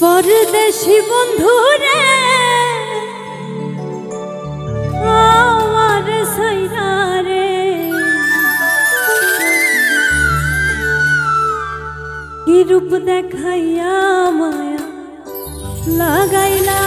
পরদেশি বন্ধু রে আমার সাইরা কি রূপ দেখাইয়া মায়া লাগাইলা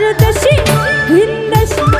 ভারতসী ভিন্নসী